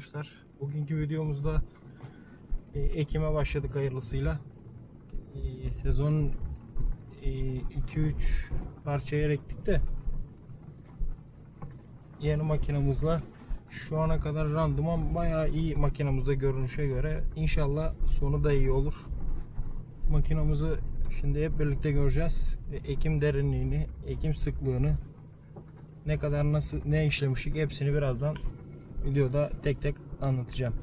Arkadaşlar. Bugünkü videomuzda e, ekime başladık hayırlısıyla. E, sezon 2-3 parça yer ektik de yeni makinamızla şu ana kadar randıman bayağı iyi makinamızda görünüşe göre. İnşallah sonu da iyi olur. Makinamızı şimdi hep birlikte göreceğiz. E, Ekim derinliğini, ekim sıklığını, ne kadar nasıl ne işlemiştik hepsini birazdan videoda tek tek anlatacağım.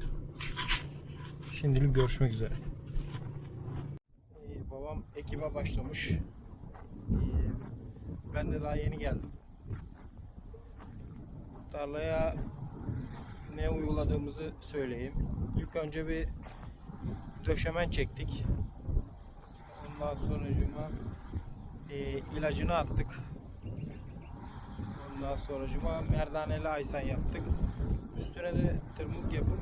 Şimdilik görüşmek üzere. Ee, babam ekime başlamış. Ee, ben de daha yeni geldim. Tarlaya ne uyguladığımızı söyleyeyim. İlk önce bir döşemen çektik. Ondan sonucuma e, ilacını attık. Ondan sonucuma merdaneli aysan yaptık. Üstüne de tırmık yapıp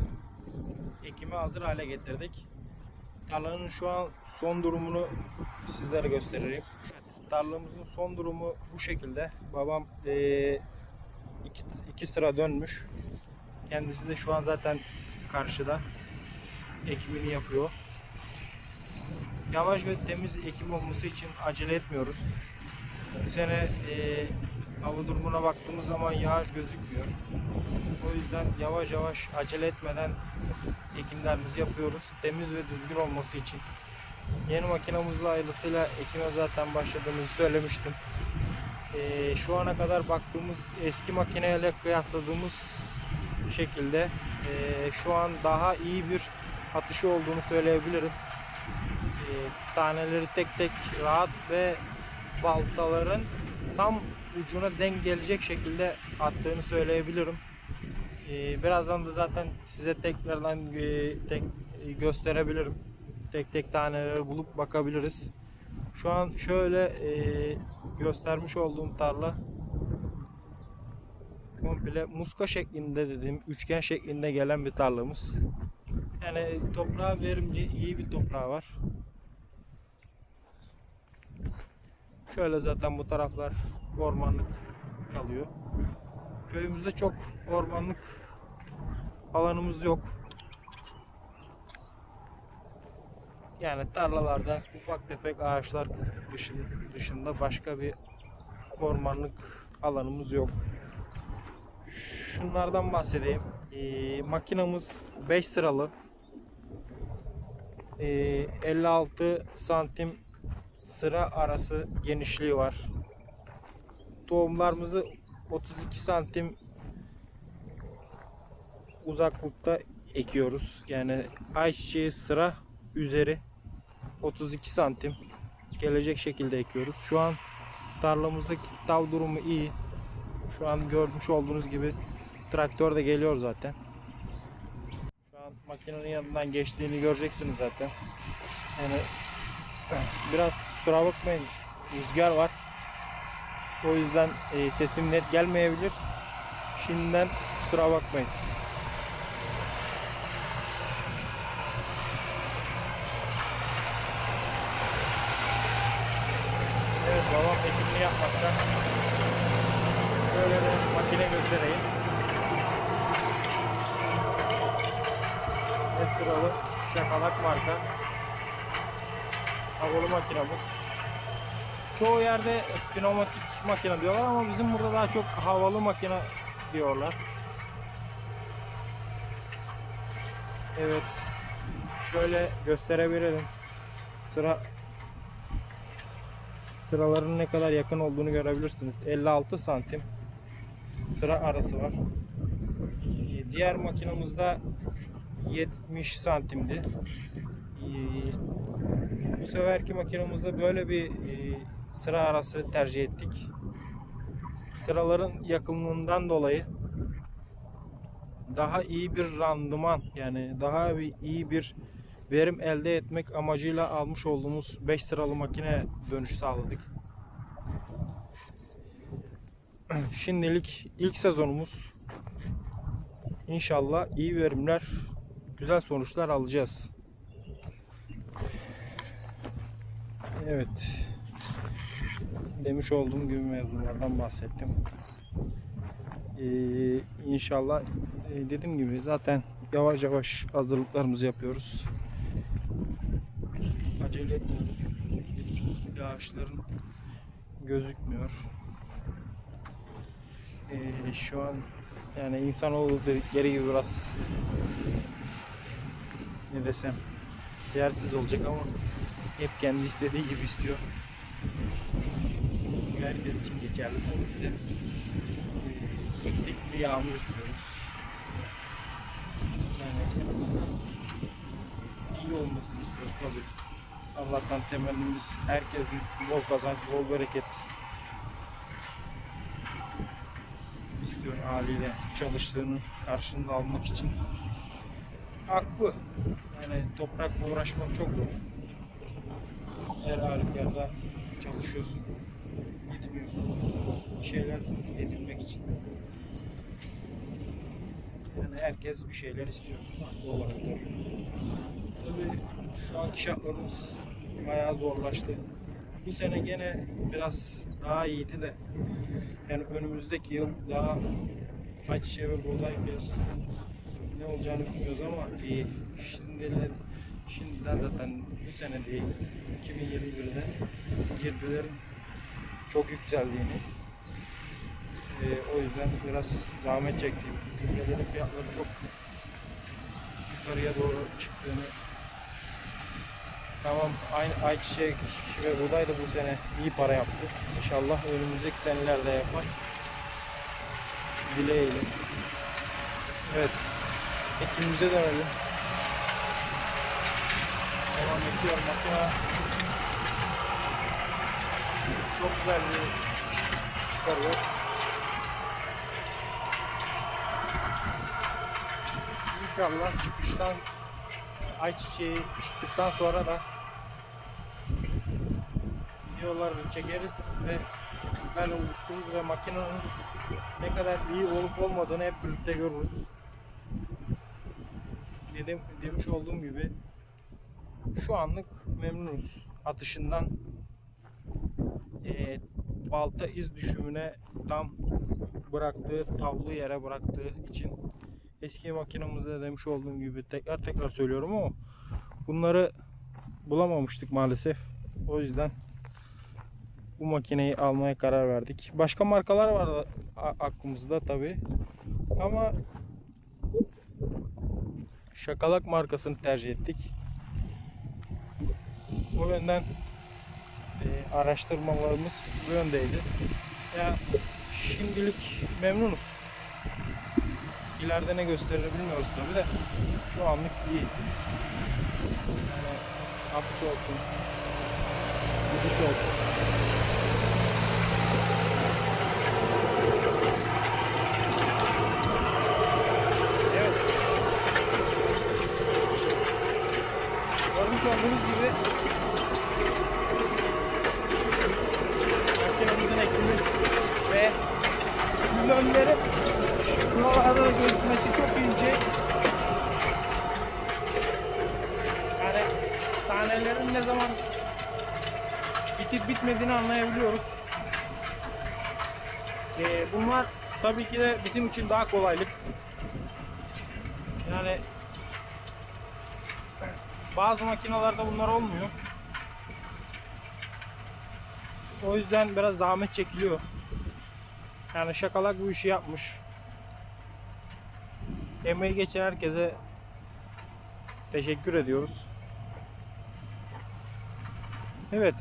ekime hazır hale getirdik. Tarlanın şu an son durumunu sizlere göstereyim. Tarlamızın son durumu bu şekilde. Babam eee, iki, iki sıra dönmüş. Kendisi de şu an zaten karşıda ekimini yapıyor. Yavaş ve temiz ekim olması için acele etmiyoruz. Bu sene eee hava durumuna baktığımız zaman yağış gözükmüyor. O yüzden yavaş yavaş acele etmeden ekimlerimizi yapıyoruz. Temiz ve düzgün olması için. Yeni makinamızla hayırlısıyla ekime zaten başladığımızı söylemiştim. Ee, şu ana kadar baktığımız eski makineyle kıyasladığımız şekilde ee, şu an daha iyi bir atışı olduğunu söyleyebilirim. Ee, taneleri tek tek rahat ve baltaların tam ucuna denk gelecek şekilde attığını söyleyebilirim. Ee, birazdan da zaten size tekrardan e, tek e, gösterebilirim. Tek tek taneleri bulup bakabiliriz. Şu an şöyle e, göstermiş olduğum tarla komple muska şeklinde dediğim üçgen şeklinde gelen bir tarlamız. Yani toprağı verimli, iyi bir toprağı var. Şöyle zaten bu taraflar ormanlık kalıyor. Köyümüzde çok ormanlık alanımız yok. Yani tarlalarda ufak tefek ağaçlar dışında, başka bir ormanlık alanımız yok. Şunlardan bahsedeyim. Ee, makinamız 5 sıralı. Ee, 56 santim sıra arası genişliği var. Tohumlarımızı 32 santim uzaklıkta ekiyoruz. Yani ayçiçeği sıra üzeri 32 santim gelecek şekilde ekiyoruz. Şu an tarlamızdaki dal durumu iyi. Şu an görmüş olduğunuz gibi traktör de geliyor zaten. Şu an makinenin yanından geçtiğini göreceksiniz zaten. Yani biraz kusura bakmayın rüzgar var. O yüzden e, sesim net gelmeyebilir. Şimdiden kusura bakmayın. Evet babam ekimini yapmakta. Şöyle de makine göstereyim. Esralı şakalak marka. Havalı makinamız. Çoğu yerde pneumatik makine diyorlar ama bizim burada daha çok havalı makine diyorlar. Evet. Şöyle gösterebilirim. Sıra sıraların ne kadar yakın olduğunu görebilirsiniz. 56 santim sıra arası var. Ee, Diğer makinamızda 70 santimdi. Bu seferki makinamızda böyle bir e, sıra arası tercih ettik. Sıraların yakınlığından dolayı daha iyi bir randıman yani daha bir iyi bir verim elde etmek amacıyla almış olduğumuz 5 sıralı makine dönüş sağladık. Şimdilik ilk sezonumuz. İnşallah iyi verimler, güzel sonuçlar alacağız. Evet. Demiş olduğum gibi mevzulardan bahsettim. Ee, inşallah e, dediğim gibi zaten yavaş yavaş hazırlıklarımızı yapıyoruz. Acele etmiyoruz. Yağışların gözükmüyor. Ee, şu an yani insanoğlu dedikleri gibi biraz ne desem yersiz olacak ama hep kendi istediği gibi istiyor. Herkes için geçerli tabii ki de. Ee, dikli yağmur istiyoruz. Yani iyi olmasını istiyoruz tabii. Allah'tan temennimiz herkesin bol kazanç, bol bereket istiyor haliyle çalıştığının karşılığını almak için. Haklı. Yani toprakla uğraşmak çok zor. Her halükarda çalışıyorsun, gitmiyorsun. Bir şeyler edinmek için. Yani herkes bir şeyler istiyor. Haklı olarak. Tabii şu anki şartlarımız bayağı zorlaştı. Bu sene gene biraz daha iyiydi de yani önümüzdeki yıl daha ayçiçeği ve buğday piyasasının ne olacağını bilmiyoruz ama iyi. Şimdiden, şimdiden zaten bu sene değil 2021'de girdilerin çok yükseldiğini e, o yüzden biraz zahmet çektiğimiz gübrelerin fiyatları çok yukarıya doğru çıktığını Tamam aynı ayçiçek ve buğday da bu sene iyi para yaptı. İnşallah önümüzdeki senelerde yapar. Dileğiyle. Evet. Ekimimize dönelim. Devam ediyor makine. Çok güzel bir çıkarıyor. İnşallah çıkıştan ayçiçeği çıktıktan sonra da videolarını çekeriz ve sizlerle buluştururuz ve makinenin ne kadar iyi olup olmadığını hep birlikte görürüz. Dedim, demiş olduğum gibi şu anlık memnunuz. Atışından e, balta iz düşümüne tam bıraktığı, tavlı yere bıraktığı için eski makinamızda demiş olduğum gibi tekrar tekrar söylüyorum ama bunları bulamamıştık maalesef. O yüzden bu makineyi almaya karar verdik. Başka markalar vardı a- aklımızda tabi. Ama Şakalak markasını tercih ettik. O yönden e, araştırmalarımız bu yöndeydi. Ya şimdilik memnunuz. İleride ne gösterir bilmiyoruz tabi de şu anlık iyi. Yani atış olsun, gidiş olsun. Evet. Görmüş olduğunuz gibi makinemizin ekimi ve különleri buralarda da gözükmesi çok ince. Yani tanelerin ne zaman bitip bitmediğini anlayabiliyoruz. Ee, bunlar tabii ki de bizim için daha kolaylık. Yani bazı makinalarda bunlar olmuyor. O yüzden biraz zahmet çekiliyor. Yani şakalak bu işi yapmış. Emeği geçen herkese teşekkür ediyoruz. Evet.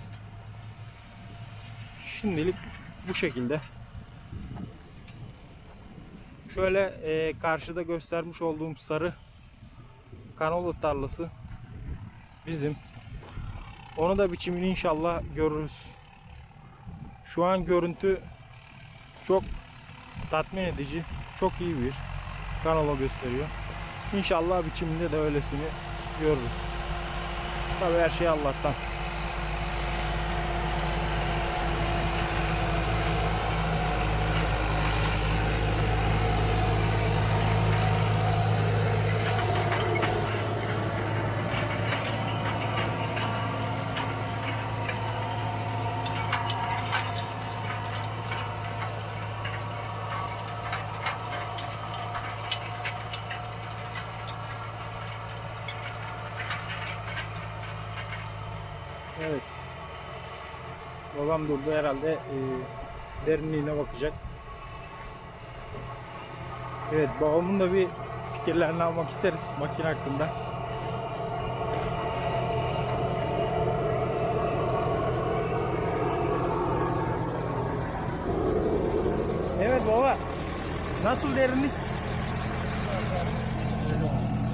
Şimdilik bu şekilde. Şöyle e, karşıda göstermiş olduğum sarı kanola tarlası bizim. Onu da biçimini inşallah görürüz. Şu an görüntü çok tatmin edici, çok iyi bir kanola gösteriyor. İnşallah biçiminde de öylesini görürüz. Tabii her şey Allah'tan. Babam durdu herhalde e, derinliğine bakacak. Evet babamın da bir fikirlerini almak isteriz makine hakkında. Evet baba. Nasıl derinlik?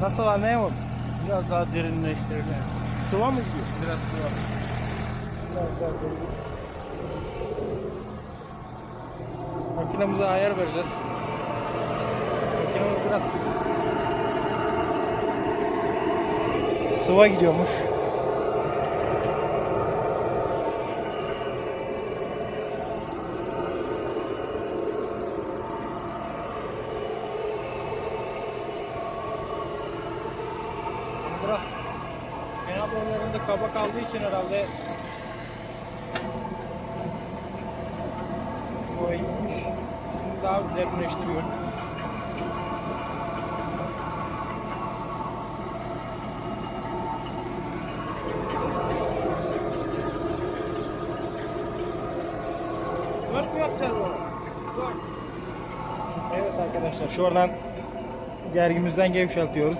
Nasıl anlayamadım. Biraz daha derinleştirelim. Sıva mı gidiyor? Biraz sıva. Biraz daha derinlik. Makinemize ayar vereceğiz. Makinemiz biraz sıva gidiyormuş. Biraz kenarlarında kaba kaldığı için herhalde sıva gitmiş. Şimdi daha derinleştiriyor. Dört mü yapacağız? Dört. Evet arkadaşlar şu oradan gergimizden gevşeltiyoruz.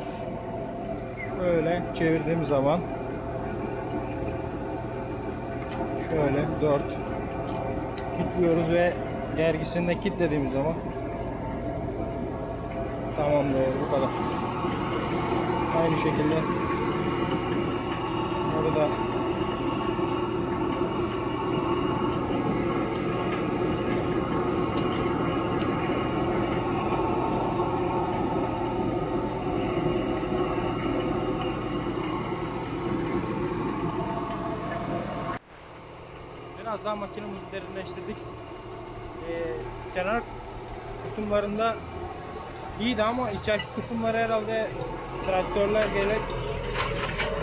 Böyle çevirdiğim zaman şöyle 4 kilitliyoruz ve gergisini de kilitlediğimiz zaman tamamdır bu kadar. Aynı şekilde burada Biraz daha makinemizi derinleştirdik. Kenar kısımlarında iyiydi ama içeriki kısımları herhalde traktörler gerek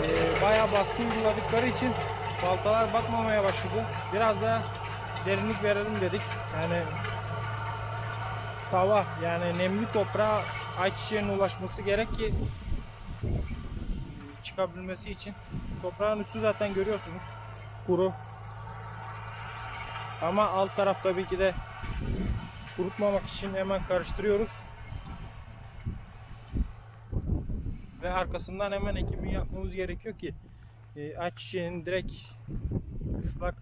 e, bayağı baskı uyguladıkları için baltalar batmamaya başladı. Biraz da derinlik verelim dedik. Yani tava yani nemli toprağa ayçiçeğinin ulaşması gerek ki çıkabilmesi için. Toprağın üstü zaten görüyorsunuz. Kuru. Ama alt taraf tabii ki de kurutmamak için hemen karıştırıyoruz. Ve arkasından hemen ekimi yapmamız gerekiyor ki e, ayçiçeğinin direkt ıslak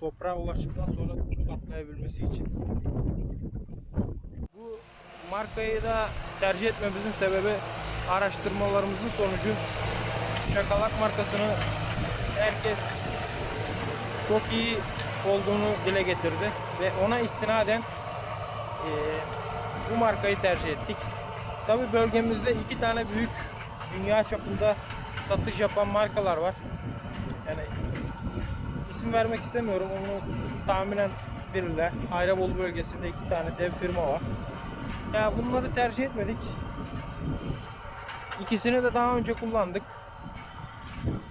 toprağa ulaştıktan sonra patlayabilmesi için. Bu markayı da tercih etmemizin sebebi araştırmalarımızın sonucu Şakalak markasını herkes çok iyi olduğunu dile getirdi ve ona istinaden e, bu markayı tercih ettik. Tabi bölgemizde iki tane büyük dünya çapında satış yapan markalar var. Yani isim vermek istemiyorum onu tahminen bilirler. Ayrabolu bölgesinde iki tane dev firma var. Ya bunları tercih etmedik. İkisini de daha önce kullandık.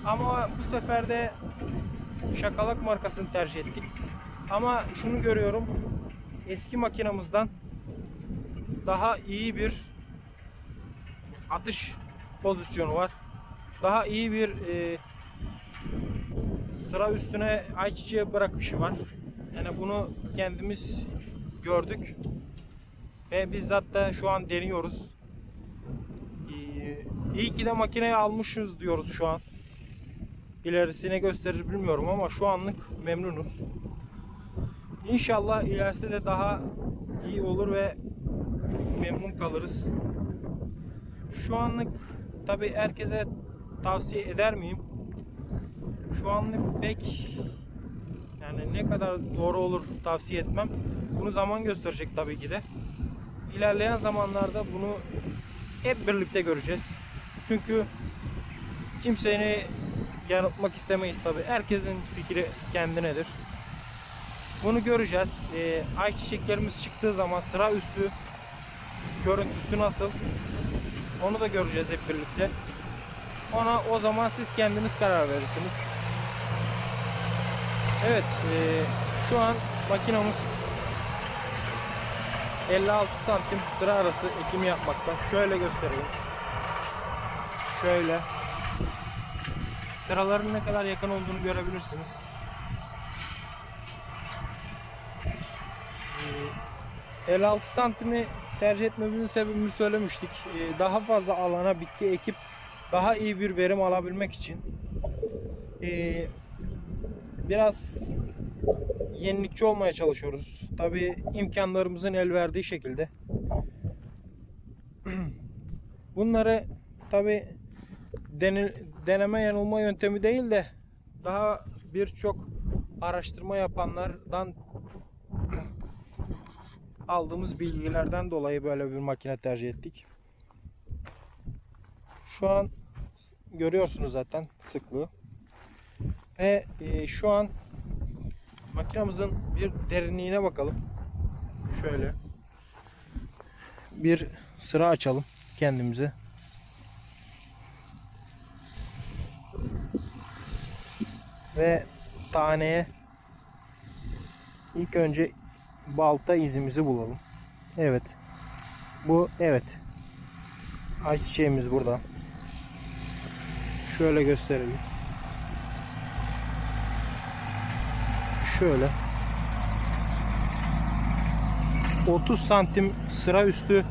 Ama bu sefer de Şakalak markasını tercih ettik. Ama şunu görüyorum. Eski makinamızdan daha iyi bir atış pozisyonu var. Daha iyi bir e, sıra üstüne ayçiçeği bırakışı var. Yani bunu kendimiz gördük. Ve bizzat da şu an deniyoruz. Ee, iyi ki de makineyi almışız diyoruz şu an. İlerisine gösterir bilmiyorum ama şu anlık memnunuz. İnşallah ilerisi de daha iyi olur ve memnun kalırız. Şu anlık tabi herkese tavsiye eder miyim? Şu anlık pek yani ne kadar doğru olur tavsiye etmem. Bunu zaman gösterecek tabii ki de. İlerleyen zamanlarda bunu hep birlikte göreceğiz. Çünkü kimseyi yanıltmak istemeyiz tabii. Herkesin fikri kendinedir. Bunu göreceğiz. Ee, ayçiçeklerimiz çıktığı zaman sıra üstü görüntüsü nasıl? Onu da göreceğiz hep birlikte. Ona o zaman siz kendiniz karar verirsiniz. Evet, e, şu an makinamız 56 santim sıra arası ekimi yapmakta. Şöyle göstereyim. Şöyle. sıraların ne kadar yakın olduğunu görebilirsiniz. 56 santimi tercih etmemizin sebebini söylemiştik. Ee, Daha fazla alana bitki ekip daha iyi bir verim alabilmek için. Ee, Biraz yenilikçi olmaya çalışıyoruz. Tabi imkanlarımızın el verdiği şekilde. Bunları tabi deneme yanılma yöntemi değil de daha birçok araştırma yapanlardan aldığımız bilgilerden dolayı böyle bir makine tercih ettik. Şu an görüyorsunuz zaten sıklığı. Ve e, şu an makinamızın bir derinliğine bakalım. Şöyle. Bir sıra açalım kendimize. Ve taneye ilk önce balta izimizi bulalım. Evet. Bu evet. Ayçiçeğimiz burada. Şöyle gösterelim. Şöyle. 30 santim sıra üstü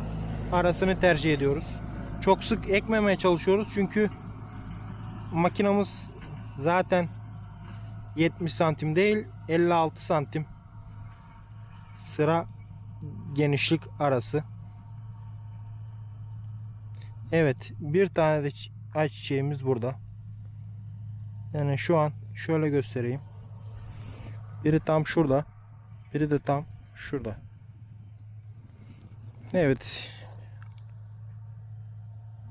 arasını tercih ediyoruz. Çok sık ekmemeye çalışıyoruz çünkü makinamız zaten 70 santim değil 56 santim sıra genişlik arası. Evet bir tane de çi- ayçiçeğimiz burada. Yani şu an şöyle göstereyim. Biri tam şurada. Biri de tam şurada. Evet.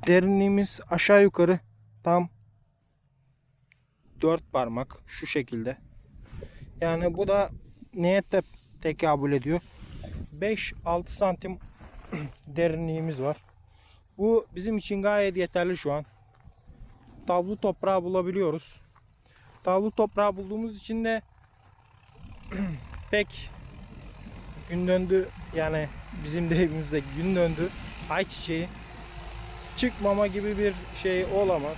Derinliğimiz aşağı yukarı tam 4 parmak şu şekilde. Yani bu da neye te tekabül ediyor? 5-6 santim derinliğimiz var. Bu bizim için gayet yeterli şu an. Tavlu toprağı bulabiliyoruz. Tavlu toprağı bulduğumuz için de pek gün döndü yani bizim de evimizde gün döndü ayçiçeği çıkmama gibi bir şey olamaz.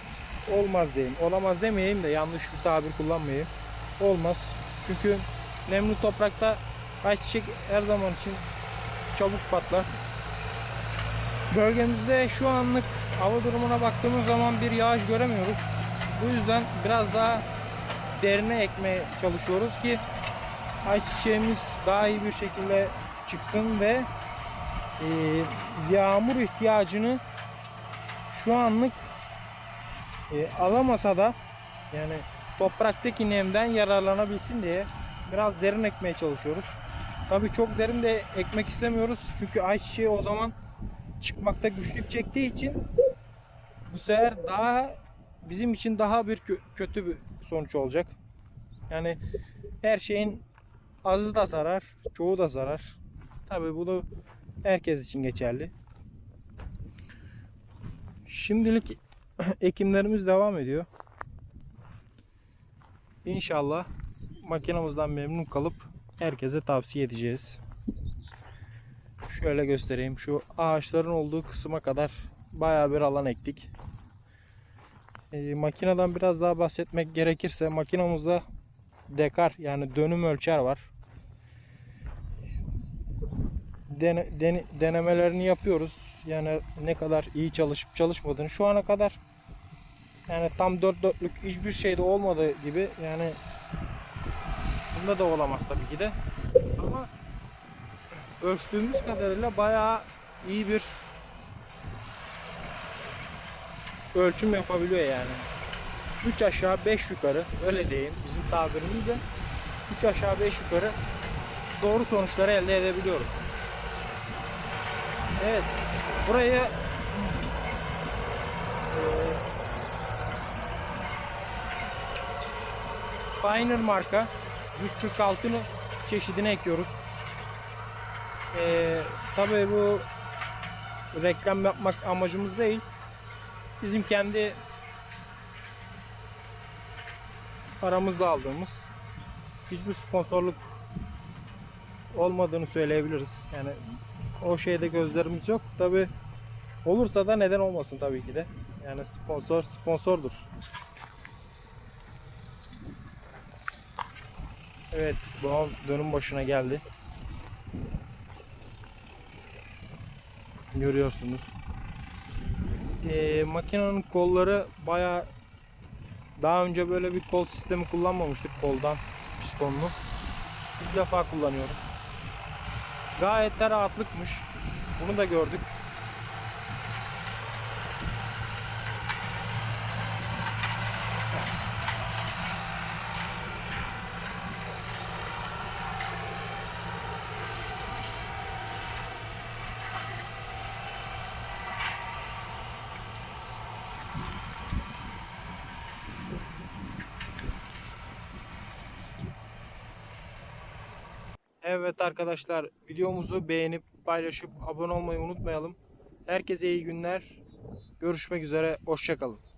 Olmaz diyeyim. Olamaz demeyeyim de yanlış bir tabir kullanmayayım. Olmaz. Çünkü nemli toprakta ayçiçek her zaman için çabuk patlar. Bölgemizde şu anlık hava durumuna baktığımız zaman bir yağış göremiyoruz. Bu yüzden biraz daha derine ekmeye çalışıyoruz ki ayçiçeğimiz daha iyi bir şekilde çıksın ve e, yağmur ihtiyacını şu anlık e, alamasa da yani topraktaki nemden yararlanabilsin diye biraz derin ekmeye çalışıyoruz. Tabii çok derin de ekmek istemiyoruz çünkü ayçiçeği o zaman çıkmakta güçlük çektiği için bu sefer daha bizim için daha bir kö- kötü bir sonuç olacak. Yani her şeyin azı da zarar, çoğu da zarar. Tabii bu da herkes için geçerli. Şimdilik ekimlerimiz devam ediyor. İnşallah makinamızdan memnun kalıp herkese tavsiye edeceğiz. Şöyle göstereyim. Şu ağaçların olduğu kısma kadar bayağı bir alan ektik. Ee, makineden biraz daha bahsetmek gerekirse makinamızda dekar yani dönüm ölçer var. Dene, dene- denemelerini yapıyoruz. Yani ne kadar iyi çalışıp çalışmadığını şu ana kadar yani tam dört dörtlük hiçbir şeyde olmadığı gibi yani bunda da olamaz tabii ki de. Ama ölçtüğümüz kadarıyla bayağı iyi bir ölçüm yapabiliyor yani. 3 aşağı 5 yukarı öyle diyeyim bizim tabirimizle 3 aşağı 5 yukarı doğru sonuçları elde edebiliyoruz. Evet burayı Pioneer marka 146 çeşidine ekiyoruz. Ee, tabii bu reklam yapmak amacımız değil. Bizim kendi paramızla aldığımız hiçbir sponsorluk olmadığını söyleyebiliriz. Yani o şeyde gözlerimiz yok. Tabii olursa da neden olmasın tabii ki de. Yani sponsor sponsordur. Evet, babam dönüm başına geldi. Görüyorsunuz. Ee, makinenin kolları baya daha önce böyle bir kol sistemi kullanmamıştık koldan pistonlu. İlk defa kullanıyoruz. Gayet de rahatlıkmış. Bunu da gördük. Arkadaşlar videomuzu beğenip paylaşıp abone olmayı unutmayalım. Herkese iyi günler. Görüşmek üzere. Hoşçakalın.